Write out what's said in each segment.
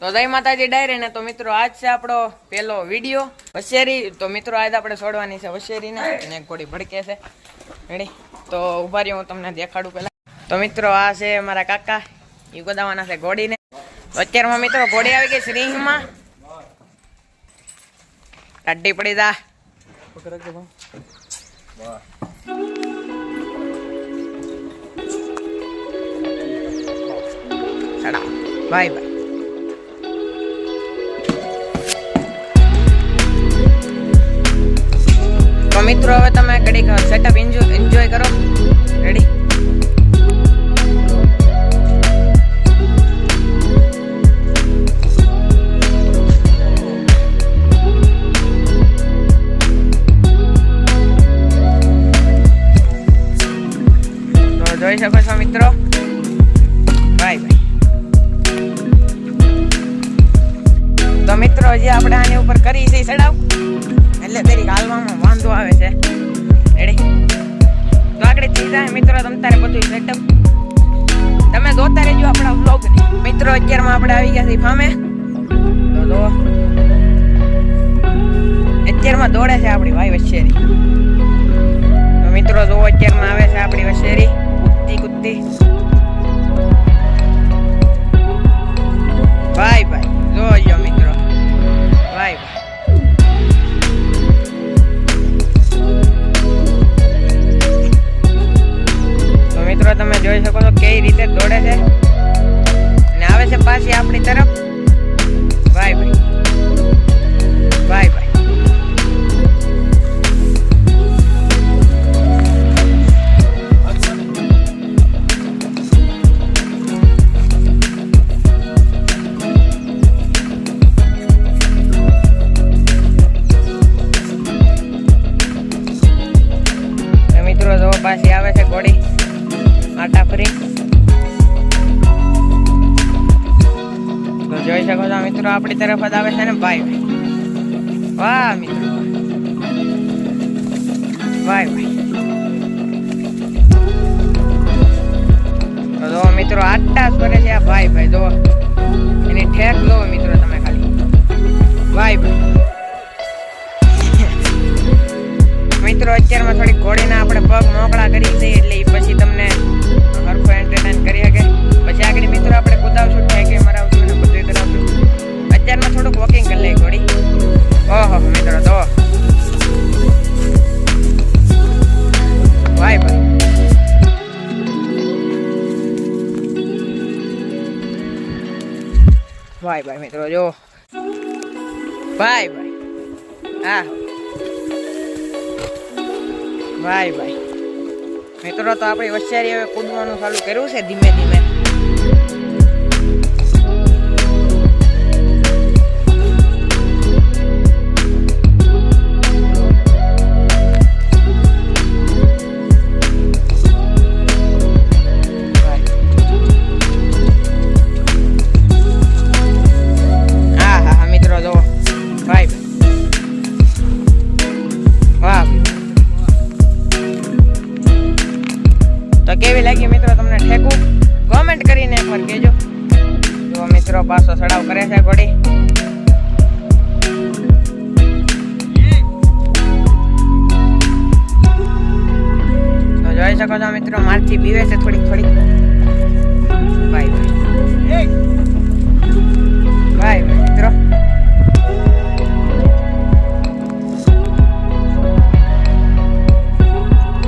તો જય માતાજી ડાયરે ને તો મિત્રો આજ છે આપણો પેલો વીડિયો. વશેરી, તો મિત્રો આજ આપણે છોડવાની છે વશેરીને એક ઘોડી ભડકે છે. રેડી તો ઊભા રહ્યો હું તમને દેખાડું પેલા તો મિત્રો આ છે મારા કાકા એ ગોદાવાના છે ઘોડીને અત્યારમાં મિત્રો ઘોડી આવી ગઈ શ્રીમાં ટાઢી પડી જા. Bye bye. મિત્રો, હવે તમે ઘડીક સેટઅપ એન્જોય કરો. રેડી જોઈ શકો છો મિત્રો. બાય બાય તો મિત્રો, હજી આપણે આની ઉપર કરી છે ચડાવ એટલે તેરી હાલવામાં વાંધો આવે છે. એડે તો આગળ જાય મિત્રો, તમ તારે બધું સેટઅપ તમે જોતા રહેજો આપણા વ્લોગ મિત્રો, અત્યારમાં આપણે આવી ગયા છીએ ફામે. તો જો. અત્યારમાં દોડે છે આપણી ભાઈ વશેરી મિત્રો, જો અત્યારમાં આવે છે આપણી વશેરી તમે જોઈ શકો છો કઈ રીતે દોડે છે. અને આવે છે પાછી આપણી તરફ. બાય બાય બાય શકો છો મિત્રો, આપણી તરફ જ આવે છે ને ભાઈ વાહ મિત્રો. ભાઈ ભાઈ જો મિત્રો આટા સ્વરે છે આ ભાઈ ભાઈ જો એની ઠેક લો મિત્રો તમે ખાલી. ભાઈ ભાઈ મિત્રો, અત્યારમાં થોડી ઘોડીના આપણે પગ મોકળા કરી દઈએ એટલે પછી તમને સરખો એન્ટરટેન કરી શકે. પછી આગળ મિત્રો આપણે કુદાવશું. અત્યારમાં થોડુંક વોકિંગ કરી લઈએ ઘોડી. ઓહો મિત્રો, તો ભાઈ ભાઈ. ભાઈ ભાઈ, મિત્રો, જો. ભાઈ ભાઈ. હા. ભાઈ ભાઈ. મિત્રો, તો આપણે હવે કૂદવાનું ચાલુ કર્યું છે ધીમે ધીમે. જો મિત્રો પાછો સડાવ કરે છે ઘોડી તો જોઈ શકો છો મિત્રો મારથી પીવે છે થોડીક થોડીક બાય બાય બાય મિત્રો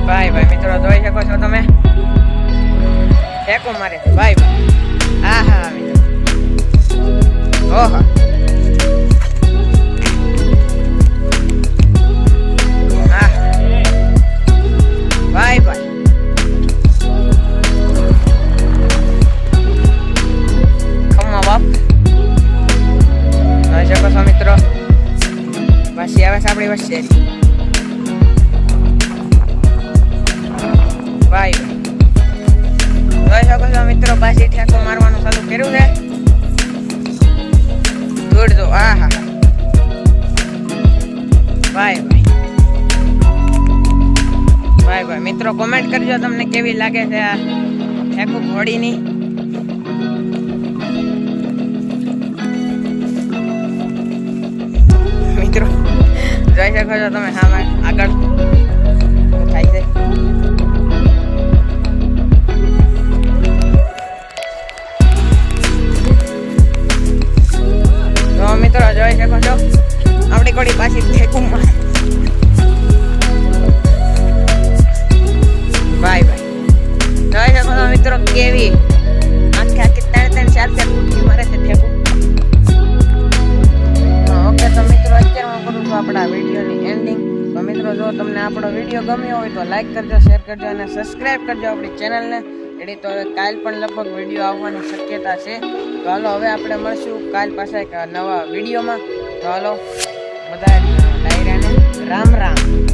ભાઈ ભાઈ મિત્રો જોઈ શકો છો તમે ફેંકો મારે છે ભાઈ ભાઈ હા હા મિત્રો ઓહો હા ભાઈ ભાઈ ખમા બાપ જોઈ શકો છો મિત્રો પાછી આવે છે આપણી વચ્ચે ભાઈ જોઈ શકો છો મિત્રો પાછી ઠેકો મારવાનું ચાલુ કર્યું છે ભાઈ ભાઈ, મિત્રો કોમેન્ટ કરજો તમને કેવી લાગે છે આ ફેંકું ઘોડીની મિત્રો, જોઈ શકો છો તમે, હા આગળ. થાય છે વિડીયોની એન્ડિંગ તો મિત્રો, જો તમને આપણો વીડિયો ગમ્યો હોય તો લાઈક કરજો શેર કરજો અને સબસ્ક્રાઈબ કરજો આપણી ચેનલને એડી તો હવે કાલ પણ લગભગ વીડિયો આવવાની શક્યતા છે. તો હાલો, હવે આપણે મળશું કાલ પાસે એક નવા વિડીયોમાં તો હાલો બધા ડાયરાને રામ રામ.